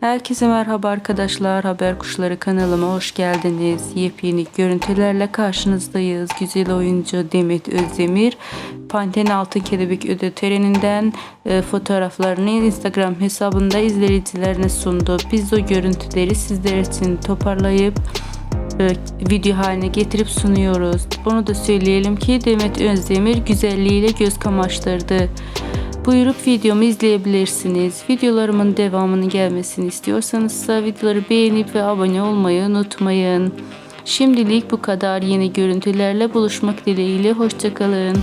Herkese merhaba arkadaşlar. Haber Kuşları kanalıma hoş geldiniz. Yepyeni görüntülerle karşınızdayız. Güzel oyuncu Demet Özdemir Panten Altın Kelebek ödül töreninden e, fotoğraflarını Instagram hesabında izleyicilerine sundu. Biz o görüntüleri sizler için toparlayıp e, video haline getirip sunuyoruz. Bunu da söyleyelim ki Demet Özdemir güzelliğiyle göz kamaştırdı. Buyurup videomu izleyebilirsiniz. Videolarımın devamının gelmesini istiyorsanız ise videoları beğenip ve abone olmayı unutmayın. Şimdilik bu kadar yeni görüntülerle buluşmak dileğiyle. Hoşçakalın.